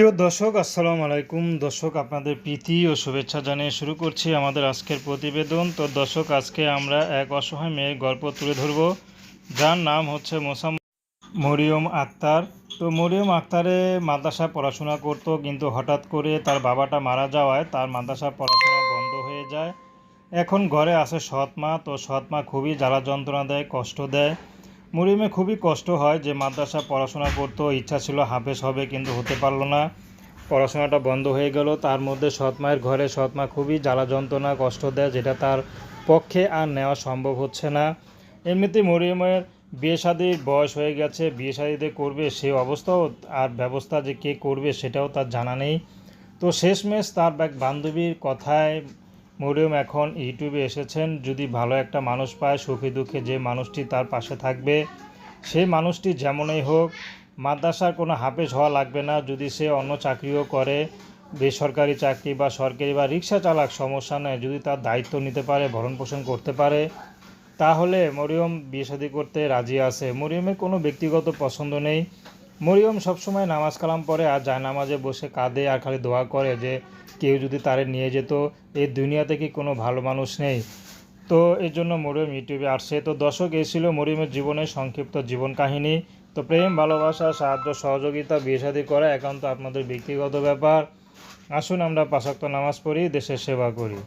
প্রিয় দর্শক, আসসালামু আলাইকুম। দর্শক, আপনাদের প্রীতি ও শুভেচ্ছা জানিয়ে শুরু করছি আমাদের আজকের প্রতিবেদন। তো দর্শক, আজকে আমরা এক অসহায় মেয়ের গল্প তুলে ধরব। যার নাম হচ্ছে মোসাম মরিয়ম আক্তার। তো মরিয়ম আক্তারে মাদ্রাসা পড়াশোনা করত, কিন্তু হঠাৎ করে তার বাবাটা মারা যাওয়ায় তার মাদ্রাসা পড়াশোনা বন্ধ হয়ে যায়। এখন ঘরে আসে সৎ মা তো সৎ মা খুবই জ্বালা যন্ত্রণা দেয়, কষ্ট দেয়। মরিয়মে খুবই কষ্ট হয় যে মাদ্রাসা পড়াশোনা করতো ইচ্ছা ছিল হাফেজ হবে, কিন্তু হতে পারল না। পড়াশোনাটা বন্ধ হয়ে গেল। তার মধ্যে সৎ মায়ের ঘরে সৎ মা খুবই জ্বালা যন্ত্রণা, কষ্ট দেয়, যেটা তার পক্ষে আর নেওয়া সম্ভব হচ্ছে না। এমনিতেই মরিয়মের বিয়ে শাদির বয়স হয়ে গেছে। বিয়ে শাদিতে করবে, সে অবস্থাও আর ব্যবস্থা যে কে করবে, সেটাও তার জানা নেই। তো শেষমেশ তার এক বান্ধবীর কথায় মরিয়ম, এখন ইউটিউবে এসেছেন। যদি ভালো একটা মানুষ পায়, সুখে দুঃখে যে মানুষটি তার পাশে থাকবে, সেই মানুষটি যেমনই হোক, মাদ্রাসার কোনো হাফেজ হওয়া লাগবে না। যদি সে অন্য চাকরিও করে, বেসরকারি চাকরি বা সরকারি বা রিক্সা চালাক, সমস্যা নেই। যদি তার দায়িত্ব নিতে পারে, ভরণ পোষণ করতে পারে, তাহলে মরিয়ম বিয়ে করতে রাজি আছে। মরিয়মের কোনো ব্যক্তিগত পছন্দ নেই। মরিয়ম সবসময় নামাজ কালাম পড়ে আর যায় নামাজে বসে কাঁদে আর খালি দোয়া করে যে কেউ যদি তারে নিয়ে যেত, এই দুনিয়াতে কি কোনো ভালো মানুষ নেই? তো এর জন্য মরিয়ম ইউটিউবে আসছে। তো দর্শক, এই ছিল মরিয়মের জীবনের সংক্ষিপ্ত জীবন কাহিনী। তো প্রেম, ভালোবাসা, সাহায্য, সহযোগিতা বিয়ে করা একান্ত আপনাদের ব্যক্তিগত ব্যাপার। আসুন আমরা পাশাক্ত নামাজ পড়ি, দেশের সেবা করি।